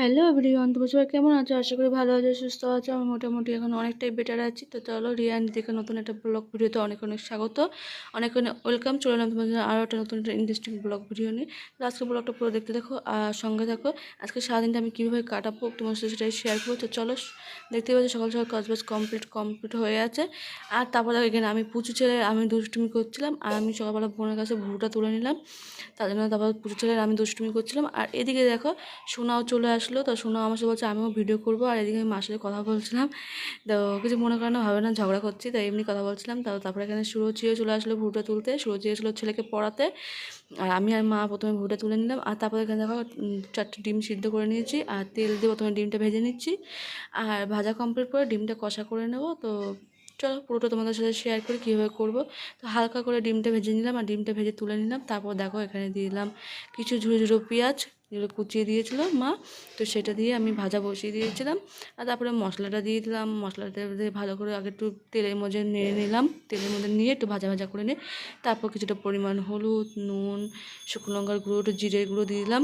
Hello everyone তোমার সবাই কেমন আছো? আশা করি ভালো আছো, সুস্থ আছো। আমি মোটামুটি এখন অনেকটাই বেটার আছি। তো চলো রিয়ান দেখে নতুন একটা ব্লগ ভিডিওতে অনেক অনেক স্বাগত। অনেক অনেক ওয়েলকাম চলে এলাম জন্য আরও একটা নতুন একটা ইন্টারেস্টিং ব্লগ ভিডিও নিয়ে। তো আজকে ব্লগটা পুরো দেখতে দেখো, আর সঙ্গে থাকো। আজকে সারাদিনটা আমি কীভাবে কাটাবো তোমার সাথে সেটাই শেয়ার করব। তো চলো দেখতে পাচ্ছি সকাল সকাল কাজবাজ কমপ্লিট কমপ্লিট হয়ে আছে আর তারপর এখানে আমি পুচু ছেলে, আমি দুষ্টুমি করছিলাম। আর আমি সকালবেলা বোনের কাছে ভুটা তুলে নিলাম। তার জন্য তারপর পুচু ছেলের আমি দুষ্টুমি করছিলাম। আর এদিকে দেখো, সোনাও চলে আসলো। তো সোনা আমার বলছে, আমিও ভিডিও করব। আর এদিকে আমি মার সাথে কথা বলছিলাম। তো কিছু মনে করে না ভাবে না, ঝগড়া করছি তো এমনি কথা বলছিলাম। তো তারপরে এখানে সুরজিও চলে আসলো ভুটা তুলতে। সুরজি এসেছিল ছেলেকে পড়াতে। আর আমি আর মা প্রথমে ভুটা তুলে নিলাম। আর তারপরে এখানে দেখো চারটে ডিম সিদ্ধ করে নিয়েছি। আর তেল দিয়ে প্রথমে ডিমটা ভেজে নিচ্ছি। আর ভাজা কমপ্লিট করে ডিমটা কষা করে নেব। তো চলো, পুরোটা তোমাদের সাথে শেয়ার করি, কীভাবে করব। তো হালকা করে ডিমটা ভেজে নিলাম। আর ডিমটা ভেজে তুলে নিলাম। তারপর দেখো, এখানে দিয়ে দিলাম কিছু ঝুড়ো ঝুড়ো পেঁয়াজ। যেগুলো কুচিয়ে দিয়েছিল মা, তো সেটা দিয়ে আমি ভাজা বসিয়ে দিয়েছিলাম। আর তারপরে মশলাটা দিয়ে দিলাম, মশলাটা দিয়ে ভালো করে আগে একটু তেলের মধ্যে নেড়ে নিলাম। তেলের মধ্যে নিয়ে একটু ভাজা ভাজা করে নিয়ে তারপর কিছুটা পরিমাণ হলুদ, নুন, শুকনো লঙ্কার গুঁড়ো, একটু জিরের গুঁড়ো দিয়ে দিলাম।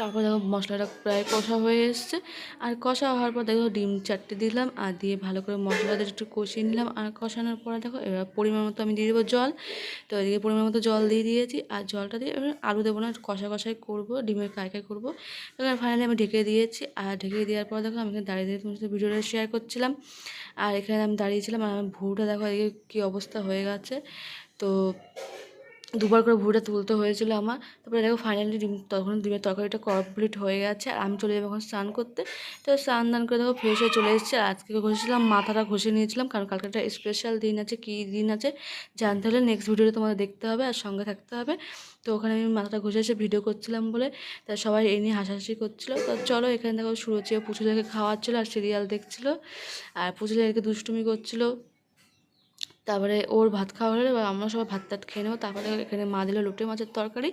তারপর দেখো মশলাটা প্রায় কষা হয়ে এসছে। আর কষা হওয়ার পর দেখো ডিম চারটে দিলাম আর দিয়ে ভালো করে মশলাটা একটু কষিয়ে নিলাম। আর কষানোর পরে দেখো এবার পরিমাণ মতো আমি দিয়ে দেবো জল। তো এদিকে পরিমাণ মতো জল দিয়ে দিয়েছি আর জলটা দিয়ে এবার আলু দেবো না, কষা কষাই করব, ডিমের কাই করব। এবার ফাইনালি আমি ঢেকে দিয়েছি আর ঢেকে দেওয়ার পর দেখো আমি এখানে দাঁড়িয়ে দাঁড়িয়ে তোমার সাথে ভিডিওটা শেয়ার করছিলাম। আর এখানে আমি দাঁড়িয়েছিলাম আর আমার ভুরুটা দেখো এদিকে কী অবস্থা হয়ে গেছে। তো দুবার করে ভুঁড়িটা তুলতে হয়েছিল আমার। তারপরে দেখো ফাইনালি ডিম, তখন ডিমের তরকারিটা কমপ্লিট হয়ে গেছে। আর আমি চলে যাব এখন স্নান করতে। তো স্নান দান করে দেখো ফ্রেশ হয়ে চলে এসেছে। আজকে ঘষেছিলাম, মাথাটা ঘষে নিয়েছিলাম। কারণ কালকে একটা স্পেশাল দিন আছে। কী দিন আছে জানতে হলে নেক্সট ভিডিওটা তোমাদের দেখতে হবে আর সঙ্গে থাকতে হবে। তো ওখানে আমি মাথাটা ঘষে এসে ভিডিও করছিলাম বলে তা সবাই এই নিয়ে হাসাহাসি করছিল। তো চলো এখানে দেখো সুরচি পুচুদেরকে খাওয়াচ্ছিলো আর সিরিয়াল দেখছিলো। আর পুচুদেরকে দুষ্টুমি করছিল। তারপরে ওর ভাত খাওয়া হলো, এবার আমরা সবাই ভাত টাত খেয়ে নেব। তারপরে এখানে মা দিল লোটে মাছের তরকারি।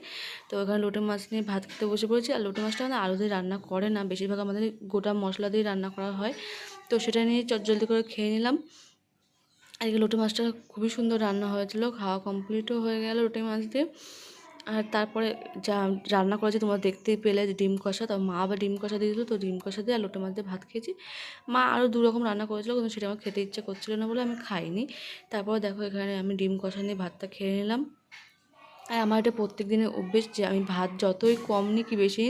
তো ওখানে লোটে মাছ নিয়ে ভাত খেতে বসে পড়েছি। আর লোটে মাছটা মানে আলু দিয়ে রান্না করে না, বেশিরভাগ আমাদের গোটা মশলা দিয়ে রান্না করা হয়। তো সেটা নিয়ে চটজলদি করে খেয়ে নিলাম। আর লোটে মাছটা খুবই সুন্দর রান্না হয়েছিল, খাওয়া কমপ্লিটও হয়ে গেল লোটে মাছ দিয়ে। আর তারপরে যা রান্না করেছি তোমরা দেখতেই পেলে ডিম কষা, তো মা আবার ডিম কষা দিয়েছিলো তো ডিম কষা দিয়ে আর লোটে মাছ দিয়ে ভাত খেয়েছি। মা আরও দু রকম রান্না করেছিল, কিন্তু সেটা আমার খেতে ইচ্ছে করছিল না বলে আমি খাইনি। তারপর দেখো এখানে আমি ডিম কষা নিয়ে ভাতটা খেয়ে নিলাম। আর আমার এটা প্রত্যেক দিনের অভ্যেস যে আমি ভাত যতই কম নিই কি বেশি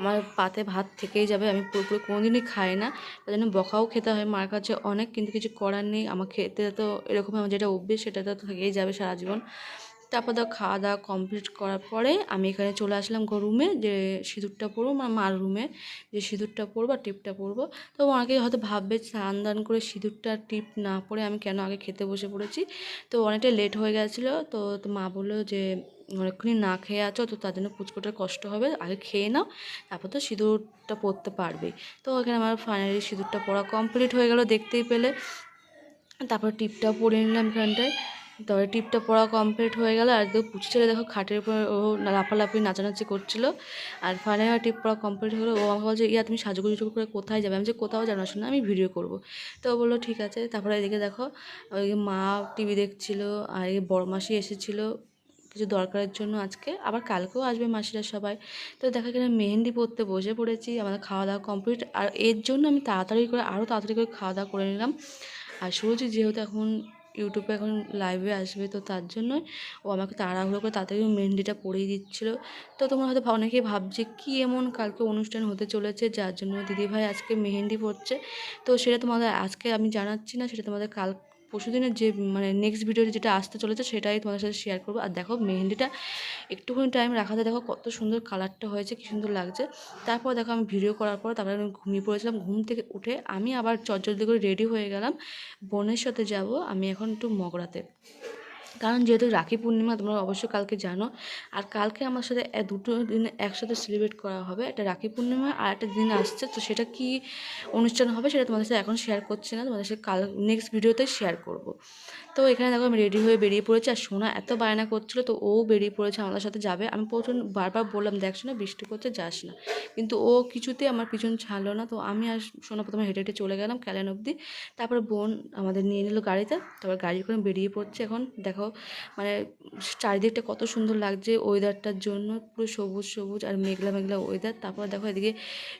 আমার পাতে ভাত থেকেই যাবে, আমি পুরোপুরি কোনো দিনই খাই না। তার জন্য বকাও খেতে হয়, মার কাছে অনেক, কিন্তু কিছু করার নেই, আমার খেতে তো এরকম আমার যেটা অভ্যেস সেটা তো থেকেই যাবে সারা জীবন। তারপর দেখো খাওয়া দাওয়া কমপ্লিট করার পরে আমি এখানে চলে আসলাম রুমে যে সিঁদুরটা পরবো আমার মার রুমে যে সিঁদুরটা পরবো আর টিপটা পরবো। তো অনেকে হয়তো ভাববে স্নান দান করে সিঁদুরটা টিপ না পরে আমি কেন আগে খেতে বসে পড়েছি? তো অনেকটা লেট হয়ে গেছিল। তো তো মা বলল যে, অনেকক্ষণই না খেয়ে আছো, তো তার জন্য পুচকোটার কষ্ট হবে, আগে খেয়ে নাও, তারপর তো সিঁদুরটা পরতে পারবে। তো এখানে আমার ফাইনালি সিঁদুরটা পরা কমপ্লিট হয়ে গেল, দেখতেই পেলে। তারপর টিপটা পরে নিলাম এখানটায়। তারপরে টিপটা পড়া কমপ্লিট হয়ে গেল আর দেখো পুচি ছেলে দেখো খাটের উপর ও লাফালাফি নাচানাচি করছিল। আর ফাইনালি টিপ পড়া কমপ্লিট হলো, ও আমাকে বলছে, ইয়া, তুমি সাজুগুজু করে কোথায় যাবে? আমি যে কোথাও জানো না আমি ভিডিও করব। তো বলল, ঠিক আছে। তারপরে এদিকে দেখো, ওই মা টিভি দেখছিল, আর এই বড় মাসি এসেছিল কিছু দরকারের জন্য আজকে। আবার কালকেও আসবে মাসিরা সবাই। তো দেখা গেলে মেহেন্দি পরতে বসে পড়েছি, আমাদের খাওয়া দাওয়া কমপ্লিট আর এর জন্য আমি তাড়াতাড়ি করে আরও তাড়াতাড়ি করে খাওয়া দাওয়া করে নিলাম। আর সুরজি যেহেতু এখন ইউটিউবে এখন লাইভে আসবে, তো তার জন্যই ও আমাকে তাড়াহুড়ো করে তাড়াতাড়ি মেহেন্দিটা পরিয়ে দিচ্ছিল। তো তোমরা হয়তো অনেকেই ভাবছে, কি এমন কালকে অনুষ্ঠান হতে চলেছে, যার জন্য দিদিভাই আজকে মেহেন্দি পড়ছে তো সেটা তোমাদের আজকে আমি জানাচ্ছি না, সেটা তোমাদের কাল পরশুদিনের যে মানে নেক্সট ভিডিওতে যেটা আসতে চলেছে সেটাই তোমাদের সাথে শেয়ার করব। আর দেখো মেহেন্দিটা একটুখানি টাইম রাখাতে দেখো কত সুন্দর কালারটা হয়েছে, কী সুন্দর লাগছে। তারপর দেখো আমি ভিডিও করার পর তারপরে আমি ঘুমিয়ে পড়েছিলাম, ঘুম থেকে উঠে আমি আবার চটজলদি করে রেডি হয়ে গেলাম। বোনের সাথে যাব, আমি এখন একটু মগরাতে। কারণ যেহেতু রাখি পূর্ণিমা তোমরা অবশ্যই কালকে জানো, আর কালকে আমার সাথে দুটো দিন একসাথে সেলিব্রেট করা হবে। একটা রাখি পূর্ণিমা আর একটা দিন আসছে, তো সেটা কি অনুষ্ঠান হবে সেটা তোমাদের সাথে এখন শেয়ার করছি না, তোমাদের সাথে কাল নেক্সট ভিডিওতে শেয়ার করব। তো এখানে দেখো আমি রেডি হয়ে বেরিয়ে পড়েছি আর সোনা এত বায়না করছিল, তো ও বেরিয়ে পড়েছে আমাদের সাথে যাবে। আমি প্রচুর বারবার বললাম দেখ না, বৃষ্টি করছে যাস না। কিন্তু ও কিছুতে আমার পিছন ছাড়লো না, তো আমি আর সোনা প্রথমে হেঁটে হেঁটে চলে গেলাম ক্যালেন অবধি। তারপরে বোন আমাদের নিয়ে নিল গাড়িতে, তারপর গাড়ি করে বেরিয়ে পড়ছে এখন। দেখো মানে চারিদিকটা কত সুন্দর লাগছে ওয়েদারটার জন্য। পুরো সবুজ সবুজ আর মেঘলা মেঘলা ওয়েদার তারপর দেখো এদিকে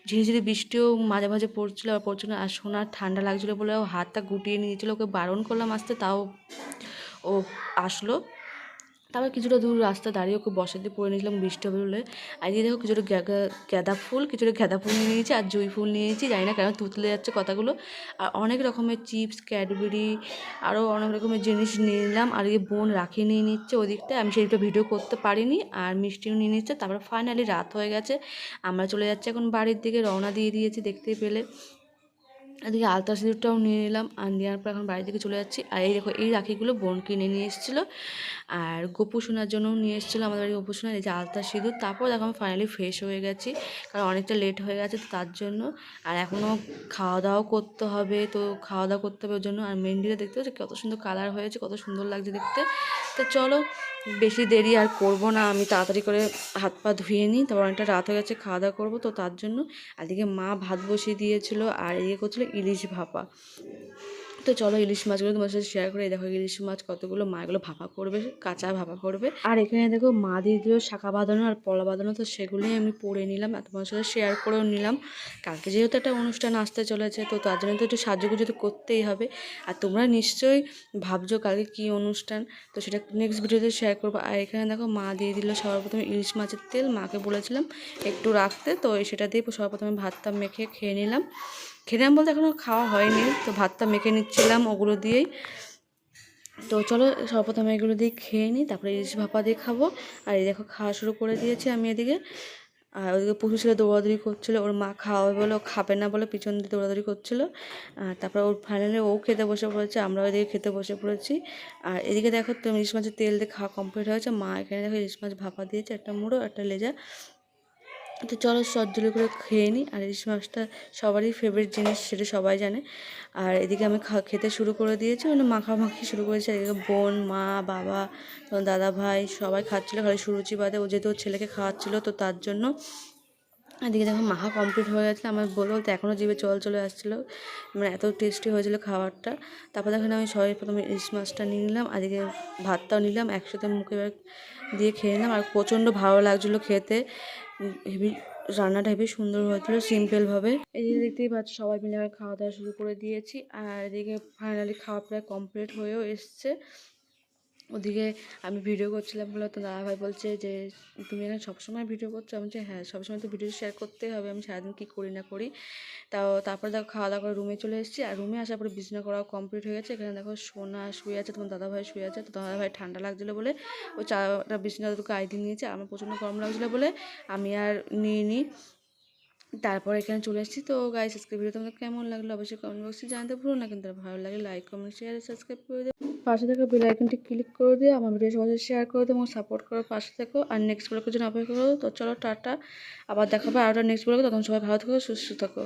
ঝিরিঝিরি বৃষ্টিও মাঝে মাঝে পড়ছিলো। আর পড়ছিল। আর সোনার ঠান্ডা লাগছিল বলে ও হাতটা গুটিয়ে নিয়েছিলো ওকে বারণ করলাম আসতে, তাও ও আসলো। তারপর কিছুটা দূর রাস্তা দাঁড়িয়ে ওকে বসে দিয়ে পরে নিয়েছিলাম, বৃষ্টি হবে বলে। আর এদিকে দেখো কিছুটা গ্যা- গ্যাঁদা ফুল, কিছুটা গ্যাঁদা ফুল নিয়ে নিয়েছি আর জুঁই ফুল নিয়েছি। জানি না কেন তুতলে যাচ্ছে কথাগুলো। আর অনেক রকমের চিপস, ক্যাডবেরি আরও অনেক রকমের জিনিস নিয়ে নিলাম। আর এই বোন রাখি নিয়ে নিচ্ছে ওদিকটায় আমি সেইটা ভিডিও করতে পারিনি। আর মিষ্টিও নিয়ে নিচ্ছে। তারপর ফাইনালি রাত হয়ে গেছে। আমরা চলে যাচ্ছি এখন বাড়ির দিকে, রওনা দিয়ে দিয়েছি দেখতে পেলে। এদিকে আলতা সিঁদুরটাও নিয়ে নিলাম। আর নেওয়ার পর এখন বাড়ির দিকে চলে যাচ্ছি। আর এই দেখো, এই রাখিগুলো বোন কিনে নিয়ে এসেছিল। আর গোপু সোনার জন্যও নিয়ে এসেছিল আমাদের বাড়ি গোপু সোনার এই যে আলতা সিঁদুর, তারপর দেখো আমি ফাইনালি ফ্রেশ হয়ে গেছি। কারণ অনেকটা লেট হয়ে গেছে তো তার জন্য। আর এখনও খাওয়া দাওয়াও করতে হবে, তো খাওয়া দাওয়া করতে হবে ওর জন্য। আর মেহেন্দিটা দেখতে পাচ্ছি কত সুন্দর কালার হয়েছে, কত সুন্দর লাগছে দেখতে। তো চলো, বেশি দেরি আর করব না। আমি তাড়াতাড়ি করে হাত পা ধুয়ে নিই। তারপর অনেকটা রাত হয়ে গেছে খাওয়া দাওয়া করব তো তার জন্য। আর এদিকে মা ভাত বসিয়ে দিয়েছিল। আর ইয়ে করছিল ইলিশ ভাপা। তো চলো ইলিশ মাছগুলো তোমার সাথে শেয়ার করে। দেখো ইলিশ মাছ কতগুলো, মা এগুলো ভাপা করবে, কাঁচা ভাপা করবে। আর এখানে দেখো মা দিয়ে দিল শাখা বাঁধানো আর পলা বাঁধানো, তো সেগুলোই আমি পরে নিলাম আর তোমার সাথে শেয়ার করেও নিলাম। কালকে যেহেতু একটা অনুষ্ঠান আসতে চলেছে, তো তার জন্য তো একটু সাজুগুজু তো করতেই হবে। আর তোমরা নিশ্চয়ই ভাবছ কালকে কী অনুষ্ঠান, তো সেটা নেক্সট ভিডিওতে শেয়ার করব। আর এখানে দেখো মা দিয়ে দিল সবার প্রথমে ইলিশ মাছের তেল। মাকে বলেছিলাম একটু রাখতে, তো সেটা দিয়ে সবার প্রথমে ভাতটা মেখে খেয়ে নিলাম। খেলাম বলতে এখনও খাওয়া হয়নি, তো ভাতটা মেখে নিচ্ছিলাম ওগুলো দিয়েই। তো চলো সর্বপ্রথমে এগুলো দিয়ে খেয়ে নিই, তারপরে ইলিশ ভাপা দিয়ে খাব। আর এই দেখো খাওয়া শুরু করে দিয়েছি আমি এদিকে। আর ওদিকে পুষু ছেলে দৌড়াদৌড়ি করছিল, ওর মা খাওয়াবে বলে ও খাবে না বলে পিছন দিয়ে দৌড়াদৌড়ি করছিল। তারপর ওর ফাইনালি ও খেতে বসে পড়েছে আমরা ওইদিকে খেতে বসে পড়েছি। আর এদিকে দেখো ইলিশ মাছের তেল দিয়ে খাওয়া কমপ্লিট হয়েছে। মা এখানে দেখো ইলিশ মাছ ভাপা দিয়েছে, একটা মুড়ো, একটা লেজা। তো চলো সজ্জলি করে খেয়ে নিই। আর ইলিশ মাছটা সবারই ফেভারিট জিনিস, সেটা সবাই জানে। আর এদিকে আমি খেতে শুরু করে দিয়েছি মানে মাখামাখি শুরু করেছি। এদিকে বোন, মা, বাবা দাদা ভাই সবাই খাচ্ছিলো, খালি সুরুচি বাদে। ও যেহেতু ছেলেকে খাওয়াচ্ছিলো, তো তার জন্য এদিকে দেখো মাখা কমপ্লিট হয়ে গেছিল আমার বলব তো এখনও জিভে জল চলে আসছিল। মানে এত টেস্টি হয়েছিল খাবারটা। তারপর দেখেন আমি সবাই প্রথমে ইলিশ মাছটা নিয়ে নিলাম। এদিকে ভাতটাও নিলাম, একসাথে মুখে দিয়ে খেয়ে নিলাম। আর প্রচণ্ড ভালো লাগছিল খেতে। হেভি রান্নাটা হেভি সুন্দর হয়েছিল, সিম্পলভাবে। এদিকে দেখতেই পাচ্ছ, সবাই মিলে আবার খাওয়া দাওয়া শুরু করে দিয়েছি। আর এদিকে ফাইনালি খাওয়া প্রায় কমপ্লিট হয়েও এসছে। ওদিকে আমি ভিডিও করছিলাম বলে তো দাদাভাই বলছে যে, তুমি এখানে সবসময় ভিডিও করছ? আমি বলছি হ্যাঁ সবসময় তো ভিডিও শেয়ার করতেই হবে। আমি সারাদিন কী করি না করি? তাও তারপরে দেখো খাওয়া দাওয়া করে রুমে চলে এসেছি। আর রুমে আসার পরে বিছনা করাও কমপ্লিট হয়ে গেছে। এখানে দেখো সোনা শুয়ে আছে, তোমার দাদাভাই শুয়ে আছে। তো দাদাভাই ঠান্ডা লাগছিল বলে ও চাটা বিছানা দুটো আইডি নিয়েছে। আমার প্রচণ্ড গরম লাগছিল বলে আমি আর নিয়ে নিই তারপর এখানে চলে এসেছি তো গাইস আজকে ভিডিও তোমাদের কেমন লাগল অবশ্যই কমেন্ট বক্সে জানতে ভুলো না। কিন্তু ভালো লাগে লাইক কমেন্ট শেয়ার সাবস্ক্রাইব করে দিও। পাশে থাকা বেল আইকনটি ক্লিক করে দিও। আমার ভিডিও সবাই শেয়ার করে দিও এবং সাপোর্ট করো পাশে থাকো। আর নেক্সট ব্লগের জন্য অপেক্ষা করো। তো চলো, টাটা। আবার দেখাবো আরও নেক্সট ব্লগে তখন সবাই ভালো থাকো, সুস্থ থাকো।